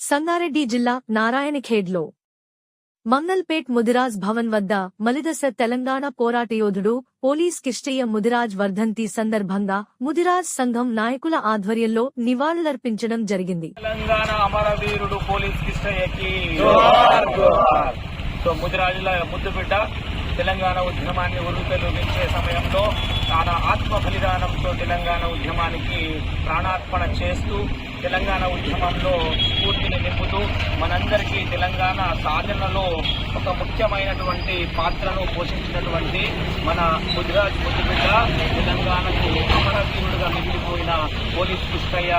సంగారెడ్డి జిల్లా నారాయణఖేడ్లో మంగల్పేట్ ముదిరాజ్ భవన్ వద్ద మలిదశ తెలంగాణ పోరాట యోధుడు పోలీస్ కిష్టయ్య ముదిరాజ్ వర్ధంతి సందర్భంగా ముదిరాజ్ సంఘం నాయకుల ఆధ్వర్యంలో నివాళులర్పించడం జరిగింది. తెలంగాణ అమరవీరుడు పోలీస్ కిష్టయ్యకి సో ముదిరాజుల ముద్దు బిడ్డ తెలంగాణ ఉద్యమాన్ని సమయంలో తన ఆత్మ బలిదానంతో తెలంగాణ ఉద్యమానికి ప్రాణార్పణ చేస్తూ తెలంగాణ ఉద్యమంలో మనందరికీ తెలంగాణ సాధనలో ఒక ముఖ్యమైనటువంటి పాత్రను పోషించినటువంటి మన ముదిరాజ్ ముద్దుబిడ్డ తెలంగాణకు అమరవీరుడుగా మిగిలిపోయిన పోలీస్ కృష్ణయ్య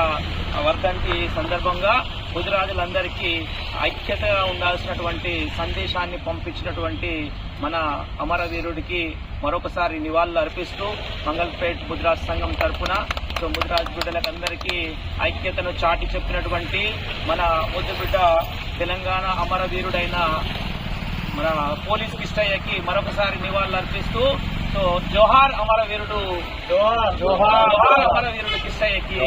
వర్ధంతి సందర్భంగా ముదిరాజులందరికీ ఐక్యతగా ఉండాల్సినటువంటి సందేశాన్ని పంపించినటువంటి మన అమరవీరుడికి మరొకసారి నివాళులు అర్పిస్తూ మంగళపేట్ ముదిరాజ్ సంఘం తరపున సో ముదిరాజ్ బిడ్డలకందరికీ ఐక్యతను చాటి చెప్పినటువంటి మన ముద్దు బిడ్డ తెలంగాణ అమరవీరుడైన మన పోలీస్ కిష్టయ్యకి మరొకసారి నివాళులు అర్పిస్తూ సో జోహార్ అమరవీరుడు జోహార్ జోహార్. అమరవీరుడు కిష్టయ్యకి